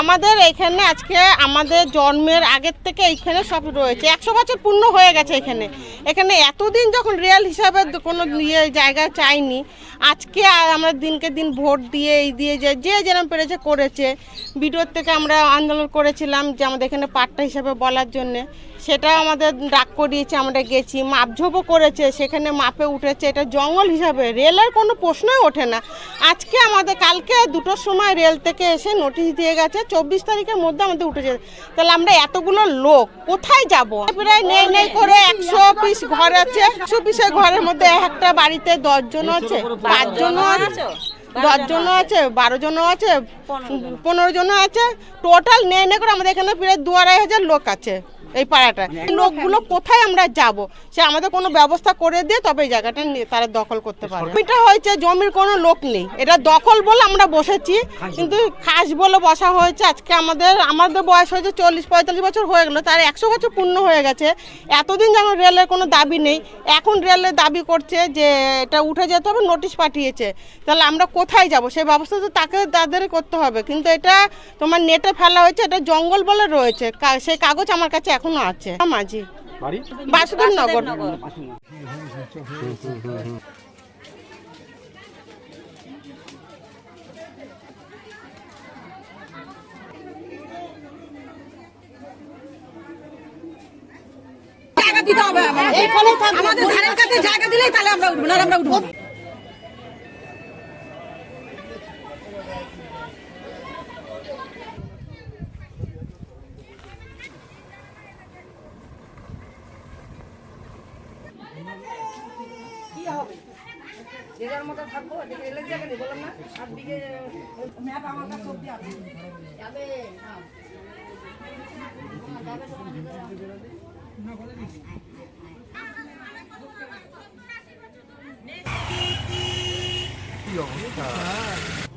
আমাদের এখানে আজকে আমাদের জন্মের আগের থেকে এইখানে সব রয়েছে। একশো বছর পূর্ণ হয়ে গেছে এখানে। এখানে এতদিন যখন রিয়েল হিসাবে কোনো ইয়ে জায়গা চাইনি, আজকে আমরা দিনকে দিন ভোট দিয়ে, এই দিয়ে যে যে যেরকম পেরেছে করেছে। বিডিওর থেকে আমরা আন্দোলন করেছিলাম যে আমাদের এখানে পাট্টা হিসাবে বলার জন্যে। সেটা আমাদের ডাক করিয়েছে, আমরা গেছি, মাপঝোপও করেছে, সেখানে মাপে উঠেছে। এটা জঙ্গল হিসাবে রেলের কোনো প্রশ্নই ওঠে না। আজকে আমাদের, কালকে দুটোর সময় রেল থেকে এসে নোটিশ দিয়ে গেছে, চব্বিশ তারিখের মধ্যে আমাদের উঠেছে। তাহলে আমরা এতগুলো লোক, কোথায় যাব? প্রায় নেই নেই করে একশো পিস ঘর আছে একশো ঘরের মধ্যে একটা বাড়িতে দশজন আছে পাঁচজনও আছে, দশজন আছে বারো জন আছে পনেরো জন আছে টোটাল নেই নেই করে আমাদের এখানে প্রায় দু আড়াই হাজার লোক আছে। এই পাড়াটা এই লোকগুলো কোথায় আমরা যাব? সে আমাদের কোনো ব্যবস্থা করে দিয়ে তবে এই জায়গাটা তারা দখল করতে পারে এটা হয়েছে জমির কোনো লোক নেই। এটা দখল বলে আমরা বসেছি কিন্তু খাস বলে বসা হয়েছে। আজকে আমাদের আমাদের বয়স হয়েছে চল্লিশ পঁয়তাল্লিশ বছর হয়ে গেলো তার একশো বছর পূর্ণ হয়ে গেছে। এতদিন যেন রেলের কোনো দাবি নেই। এখন রেলের দাবি করছে যে এটা উঠে যেতে হবে নোটিশ পাঠিয়েছে। তাহলে আমরা কোথায় যাব? সেই ব্যবস্থা তো তাকে তাদের করতে হবে। কিন্তু এটা তোমার নেটে ফেলা হয়েছে এটা জঙ্গল বলে রয়েছে। সেই কাগজ আমার কাছে এখনও আছে। মাঝি। বাসুদেব নগর জায়গা দিতে হবে। আমাদের। আমাদের ধারের কাছে জায়গা দিলেই তাহলে আমরা উঠবো না আমরা উঠবো হবে। যে যার মতো থাকব দেখে এলে জায়গা নেই বললাম না সাত বিঘে ম্যাপ আমার কাছে সবজি আছে। যাবে কি অবস্থা?